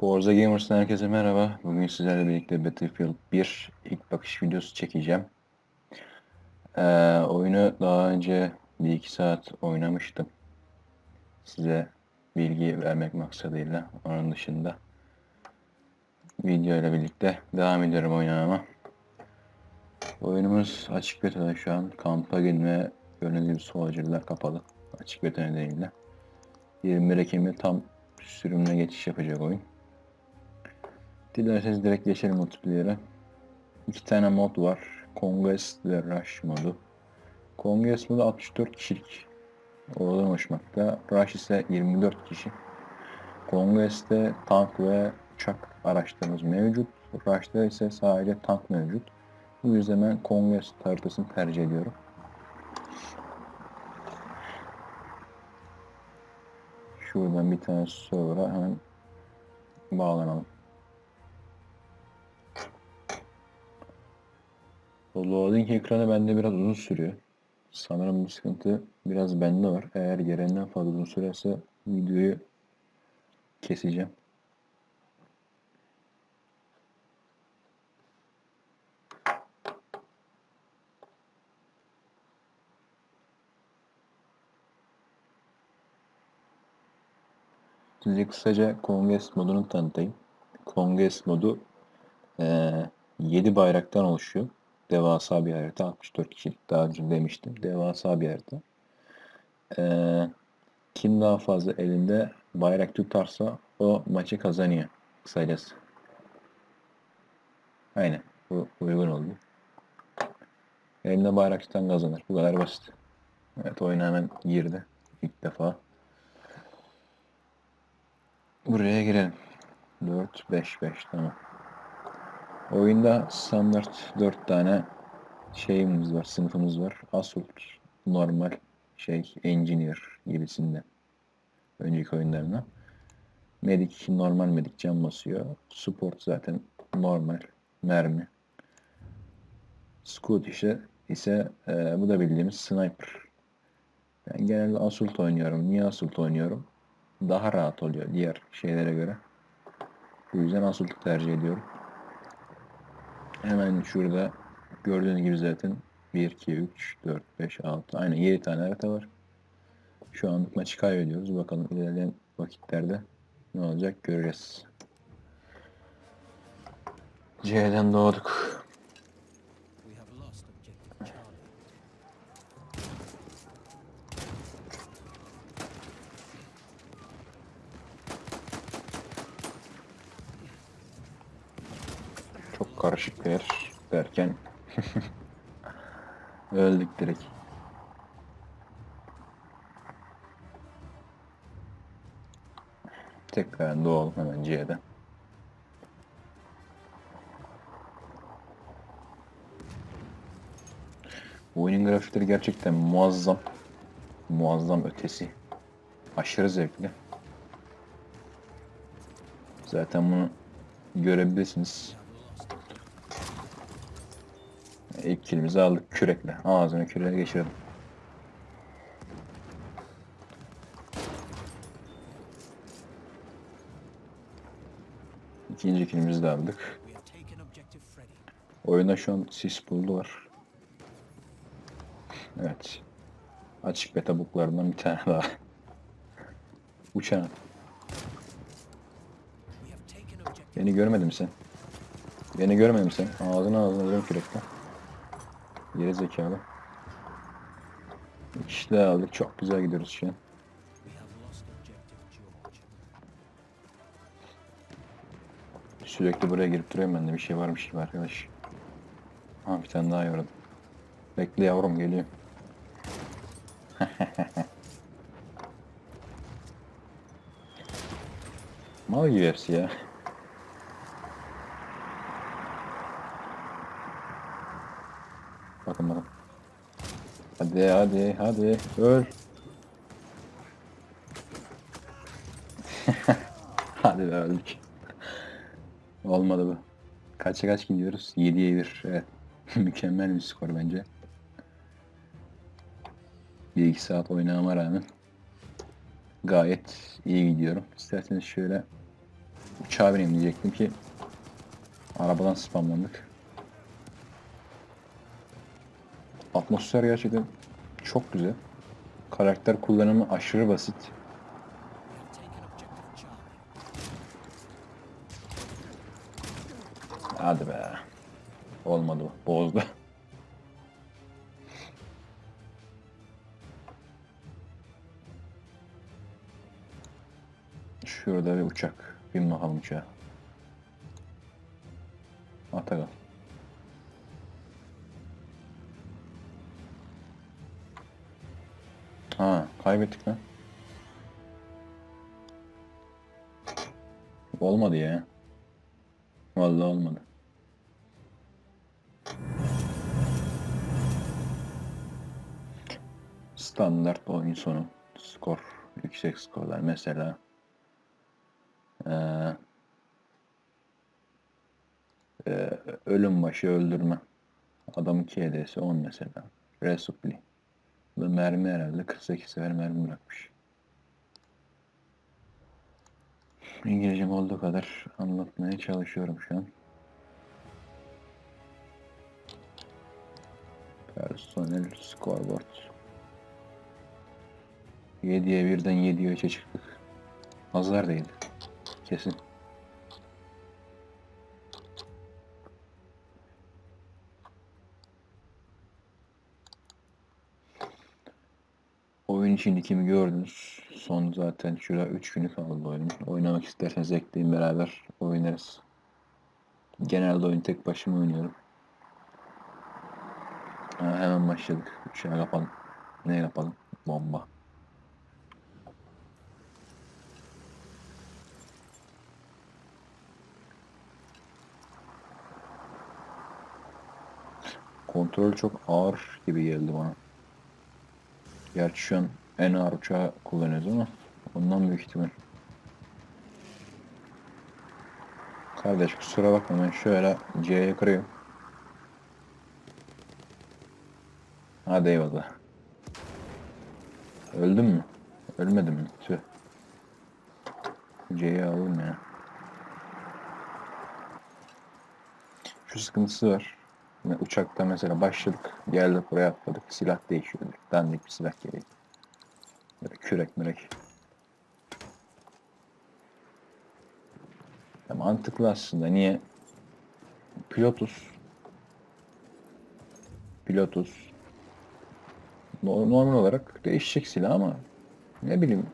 Forza Gamers'tan herkese merhaba. Bugün sizlerle birlikte Battlefield 1 ilk bakış videosu çekeceğim. Ee, oyunu daha önce 1-2 saat oynamıştım. Size bilgi vermek maksadıyla. Onun dışında video ile birlikte devam ediyorum oynamama. Oyunumuz açık beta'da şu an. Kampagin ve gibi Soldier'lar kapalı. Açık beta nedeniyle. 21 Ekim'de tam sürümüne geçiş yapacak oyun. Dilerseniz direkt geçelim multiplayer'e. İki tane mod var. Conquest ve Rush modu. Conquest modu 64 kişilik. Oradan hoşmakta. Rush ise 24 kişi. Conquest'te tank ve uçak araçlarımız mevcut. Rush'ta ise sadece tank mevcut. Bu yüzden ben Conquest haritasını tercih ediyorum. Şuradan bir tane server'a hemen bağlanalım. O loading ekranı bende biraz uzun sürüyor. Sanırım bu sıkıntı biraz bende var. Eğer gereğinden fazla uzun sürerse videoyu keseceğim. Size kısaca Conquest modunu tanıtayım. Conquest modu eee 7 bayraktan oluşuyor. Devasa bir harita. 64 kişilik daha önce demiştim. Devasa bir harita. Ee, kim daha fazla elinde bayrak tutarsa o maçı kazanıyor. Kısacası. Aynen. Bu uygun oldu. Elinde bayrak tutan kazanır. Bu kadar basit. Evet oyuna hemen girdi. İlk defa. Buraya girelim. 4, 5, 5 tamam. Oyunda standart 4 tane şeyimiz var, sınıfımız var. Assault, normal, şey, engineer gibisinde. Önceki oyunlarına. Medic, normal medic can basıyor. Support zaten normal, mermi. Scout ise, ise e, bu da bildiğimiz sniper. Ben genelde Assault oynuyorum. Niye Assault oynuyorum? Daha rahat oluyor diğer şeylere göre. Bu yüzden Assault'u tercih ediyorum. Hemen şurada gördüğünüz gibi zaten 1, 2, 3, 4, 5, 6 aynen 7 tane harita var. Şu anlık maçı kaybediyoruz. Bakalım ilerleyen vakitlerde ne olacak göreceğiz. C'den doğduk. Derken öldük direkt. Tekrar doğalım hemen C'den. Oyunun grafikleri gerçekten muazzam. Muazzam ötesi. Aşırı zevkli. Zaten bunu görebilirsiniz. İlk kilimizi aldık kürekle. Ağzını küreğe geçirelim. İkinci kilimizi de aldık. Oyunda şu an sis buldu var. Evet. Açık beta buklarından bir tane daha. Uçan. Beni görmedin sen? Beni görmedin sen? Ağzına ağzına vuruyorum kürekle. Geri zekalı. Bir kişi aldık. Çok güzel gidiyoruz şu an. Sürekli buraya girip duruyorum ben de bir şey varmış gibi arkadaş. Ha bir tane daha yaradım. Bekle yavrum geliyor. Mal gibi hepsi ya. Bakın bakın. Hadi hadi hadi öl. hadi be öldük. Olmadı bu. Kaça kaç gidiyoruz? 7'ye 1. Evet. Mükemmel bir skor bence. 1-2 saat oynamama rağmen gayet iyi gidiyorum. İsterseniz şöyle uçağa bineyim diyecektim ki arabadan spamlandık. Atmosfer gerçekten çok güzel. Karakter kullanımı aşırı basit. Hadi be. Olmadı. Bozdu. Şurada bir uçak. Bin bakalım uçağa. Atagal. Ha, kaybettik lan. Olmadı ya. Vallahi olmadı. Standart oyun sonu. Skor. Yüksek skorlar. Mesela eee, eee, ölüm başı öldürme. Adamın KD'si 10 mesela. Resupply. Bu mermi herhalde 48 sefer mermi bırakmış. İngilizcem olduğu kadar anlatmaya çalışıyorum şu an. Personel scoreboard. 7'ye birden 7'ye 3'e çıktık. Azlar değil. Kesin. Oyun için kimi gördünüz. Son zaten şurada 3 günü kaldı oyunun. Oynamak isterseniz ekleyin beraber oynarız. Genelde oyun tek başıma oynuyorum. Ha, hemen başladık. Uçağı yapalım. Ne yapalım? Bomba. Kontrol çok ağır gibi geldi bana. Gerçi şu an en ağır uçağı kullanıyoruz ama ondan büyük ihtimal. Kardeş kusura bakma ben şöyle C'ye kırıyorum. Hadi eyvallah. Öldüm mü? Ölmedim mi? Tüh. C'yi alayım ya. Şu sıkıntısı var. Uçakta mesela başladık. Geldik buraya atladık. Silah değişiyor. Dandik bir silah gerek. Böyle kürek mürek. Ya mantıklı aslında. Niye? Pilotus. Pilotus. No- Normal olarak değişecek silah ama ne bileyim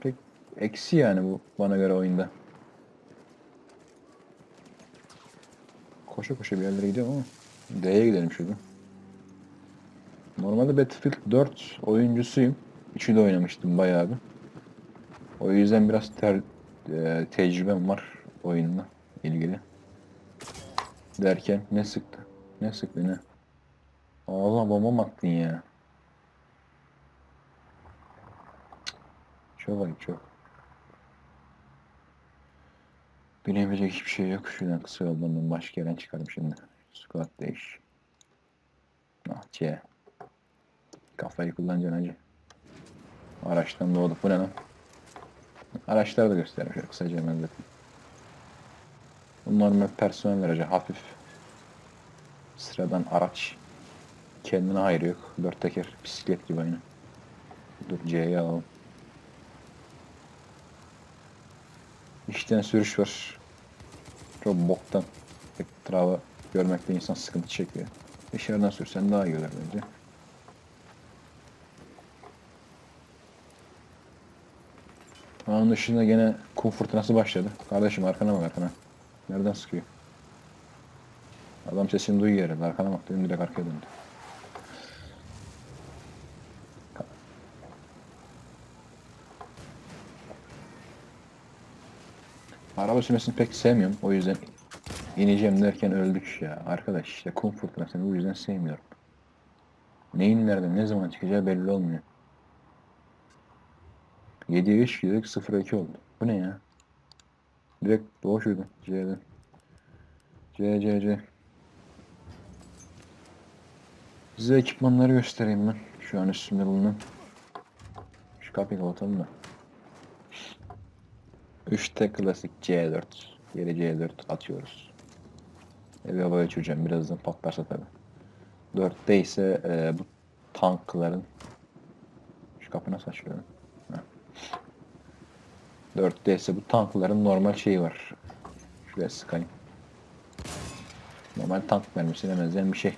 pek eksi yani bu bana göre oyunda. Koşa koşa bir yerlere gidiyorum ama D'ye gidelim şurada. Normalde Battlefield 4 oyuncusuyum. Üçü de oynamıştım bayağı bir. O yüzden biraz ter, e, tecrübem var oyunla ilgili. Derken ne sıktı? Ne sıktı ne? Allah bomba mı attın ya? Çok ayıp çok. Bilemeyecek hiçbir şey yok. Şuradan kısa yoldan başka yerden çıkarım şimdi. Squat değiş. Ah C. Kafayı kullanacaksın hacı. Araçtan doğduk. Bu ne lan? Araçları da göstereyim şöyle kısaca hemen zaten. Bu normal personel aracı. Hafif. Sıradan araç. Kendine hayrı yok. Dört teker. Bisiklet gibi aynı. Dur C'yi alalım. İşten sürüş var. Çok boktan. Etrafı görmekte insan sıkıntı çekiyor. Dışarıdan sürsen daha iyi olur bence. Onun dışında gene kum fırtınası başladı. Kardeşim arkana bak arkana. Nereden sıkıyor? Adam sesini duyuyor herhalde. Arkana bak dedim direkt arkaya döndü. Araba sürmesini pek sevmiyorum. O yüzden ineceğim derken öldük ya. Arkadaş işte kum fırtınasını bu yüzden sevmiyorum. Neyin nereden ne zaman çıkacağı belli olmuyor. 7'ye 3 gidiyorduk 0'a 2 oldu. Bu ne ya? Direkt boşuydu C'den. C C C. Size ekipmanları göstereyim ben. Şu an üstümde bulunan. Şu kapıyı kapatalım da. 3'te klasik C4. Geri C4 atıyoruz. Evi havaya uçuracağım. Birazdan patlarsa tabi. 4'te ise e, bu tankların şu kapı nasıl açılıyor? Ha. 4'te ise bu tankların normal şeyi var. Şuraya sıkayım. Normal tank mermisine benzeyen bir şey.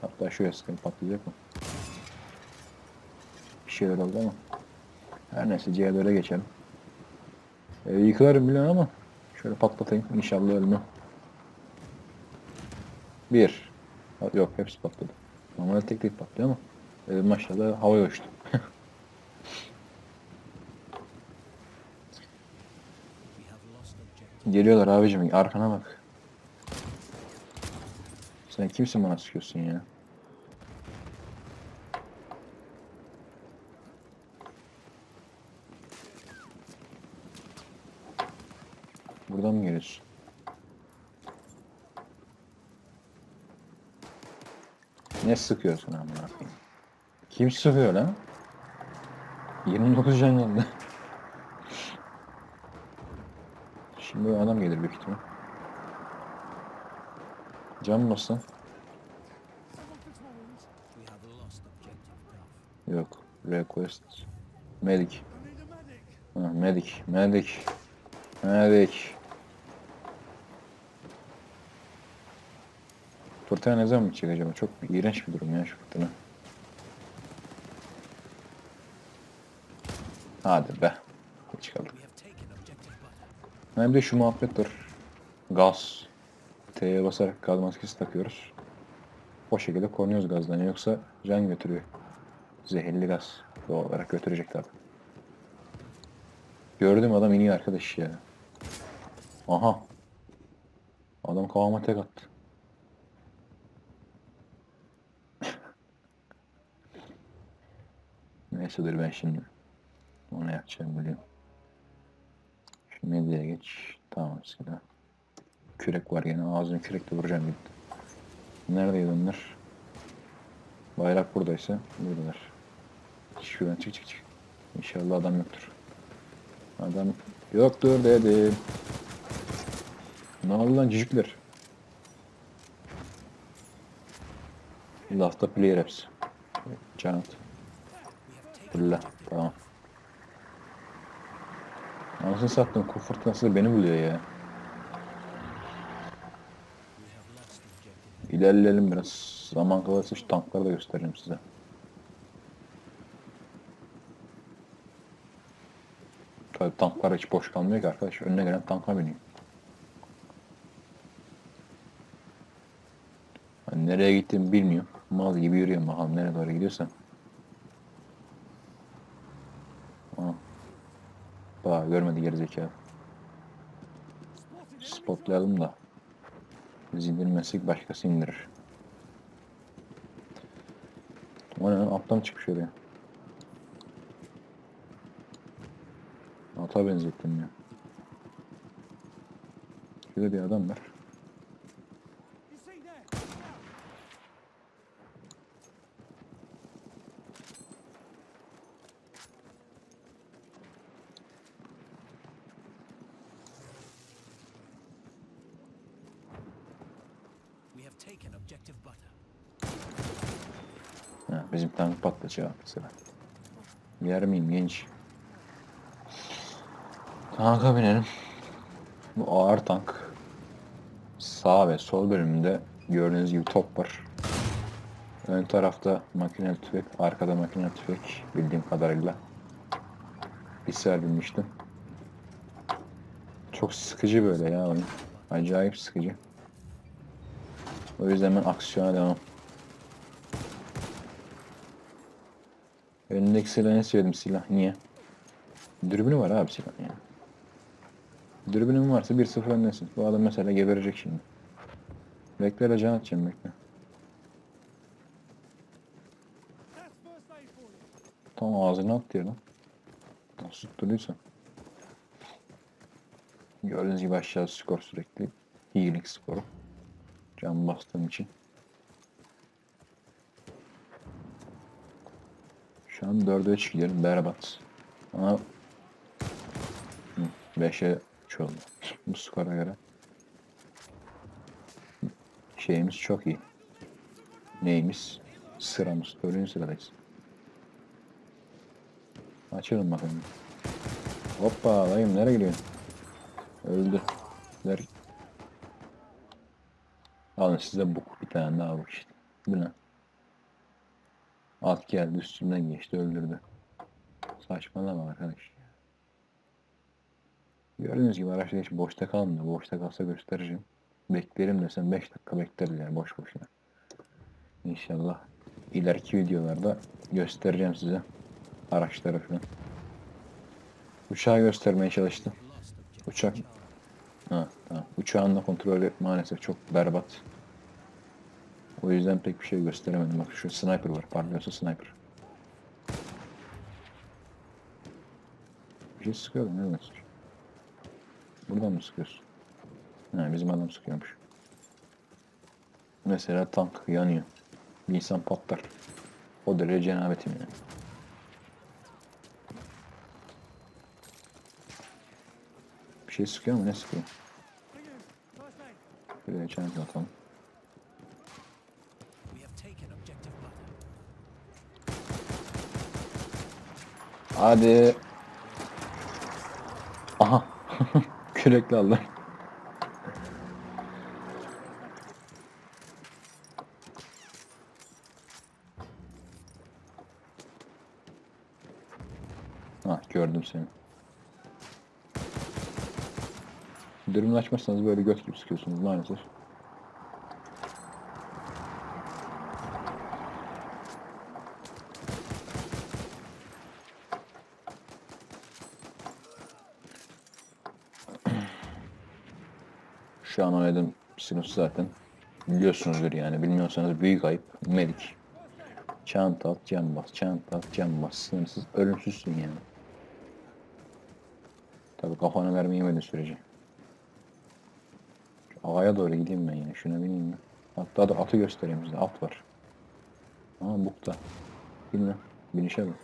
Hatta şuraya sıkayım patlayacak mı? Bir şeyler oldu ama. Her neyse C4'e geçelim. Ee, yıkılarım biliyorum ama şöyle patlatayım. İnşallah ölmem. Bir. Yok hepsi patladı. Normalde tek tek patlıyor ama e, maşallah havaya uçtu. Geliyorlar abicim arkana bak. Sen kimsin bana sıkıyorsun ya? Buradan mı geliyorsun? Ne sıkıyorsun amına? Kim sıkıyor lan? 29 can geldi. Şimdi adam gelir büyük ihtimal. Objective Duff. Yok. Request. Medic. Ha, medic. Medic. Medic. Fırtına ne zaman bitecek acaba? Çok iğrenç bir durum ya şu fırtına. Hadi be. Geç Hem de şu muhabbet var. Gaz. T'ye basarak gaz maskesi takıyoruz. O şekilde korunuyoruz gazdan. Yoksa can götürüyor. Zehirli gaz. Doğal olarak götürecek tabi. Gördüm adam iniyor arkadaş ya. Aha. Adam kafama tek attı. Neyse dur ben şimdi. Onu yapacağım biliyorum. Medyaya geç. Tamam silah. Kürek var gene. Ağzını kürekle vuracağım gitti. Neredeydi onlar? Bayrak buradaysa buradalar. Şuradan çık çık çık. İnşallah adam yoktur. Adam yoktur dedim. Ne oldu lan cücükler? Lafta player hepsi. Canat. Fırla. Tamam. Anasını sattım. Ku fırtınası beni buluyor ya. İlerleyelim biraz. Zaman kalırsa şu tankları da göstereyim size. Tabii tanklar hiç boş kalmıyor ki arkadaş. Önüne gelen tanka biniyor. Hani nereye gittiğimi bilmiyorum. Mal gibi yürüyorum bakalım nereye doğru gidiyorsam. Aa. Bak görmedi gerizekalı. Spotlayalım da. Biz indirmezsek başkası indirir. O ne? Alttan çıkmış oraya. Ata benzettim ya. Şurada bir adam var. Patlayacak mesela. Yer miyim genç? Tanka binelim. Bu ağır tank. Sağ ve sol bölümünde gördüğünüz gibi top var. Ön tarafta makineli tüfek, arkada makineli tüfek bildiğim kadarıyla. Sefer binmiştim. Çok sıkıcı böyle ya oyun. Acayip sıkıcı. O yüzden ben aksiyona devam. Önündeki silah en sevdiğim silah. Niye? Dürbünü var abi silahın ya. Dürbünün varsa 1-0 öndesin. Bu adam mesela geberecek şimdi. Bekle hele can atacağım bekle. Tam ağzına at diyor lan. Nasıl tutturduysa. Gördüğünüz gibi aşağı skor sürekli. Healing skoru. Can bastığım için. Şu an 4'e 3 gidiyorum berbat. Ama 5'e 3 oldu. Bu skora göre. Şeyimiz çok iyi. Neyimiz? Sıramız. Dördüncü sıradayız. Açalım bakalım. Hoppa dayım nereye gidiyorsun? Öldü. Der. Alın size bu bir tane daha bak işte. Bu ne? At geldi üstümden geçti öldürdü. Saçmalama arkadaş. Gördüğünüz gibi araçta hiç boşta kalmıyor. Boşta kalsa göstereceğim. Beklerim desem 5 dakika bekleriz yani boş boşuna. İnşallah ileriki videolarda göstereceğim size araçları falan. Uçağı göstermeye çalıştım. Uçak. Ha, tamam. Uçağın da kontrolü maalesef çok berbat. O yüzden pek bir şey gösteremedim. Bak şu sniper var. Parlıyorsa sniper. Bir şey sıkıyor da nereden sıkıyor? Buradan mı sıkıyorsun? Ha, bizim adam sıkıyormuş. Mesela tank yanıyor. Bir insan patlar. O derece cenabetim yani. Bir şey sıkıyor mu? Ne sıkıyor? Şuraya çanta atalım. Hadi. Aha. Kürekli aldı. Ah gördüm seni. Dürbün açmazsanız böyle göt gibi sıkıyorsunuz maalesef. Şu an oynadığım zaten biliyorsunuzdur yani. Bilmiyorsanız büyük ayıp. Medik. Çanta at, can bas, çanta at, can bas. Sınırsız, ölümsüzsün yani. Tabi kafana mermi yemediği sürece. Şu Ağaya doğru gideyim ben yine. Şuna bineyim mi? Hatta da atı göstereyim size. At var. Aa bukta. Lan. Binişe bak.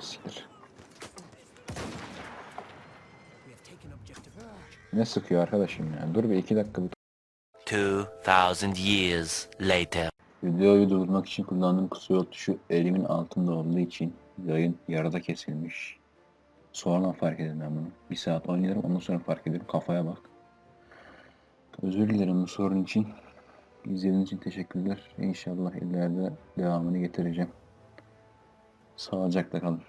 Siktir. Ne sıkıyor arkadaşım ya? Dur bir iki dakika bir 2,000 years later. Videoyu durdurmak için kullandığım kısa tuşu elimin altında olduğu için yayın yarıda kesilmiş. Sonra fark ettim ben bunu. Bir saat oynuyorum ondan sonra fark ediyorum. Kafaya bak. Özür dilerim bu sorun için. İzlediğiniz için teşekkürler. İnşallah ileride devamını getireceğim. Sağlıcakla kalın.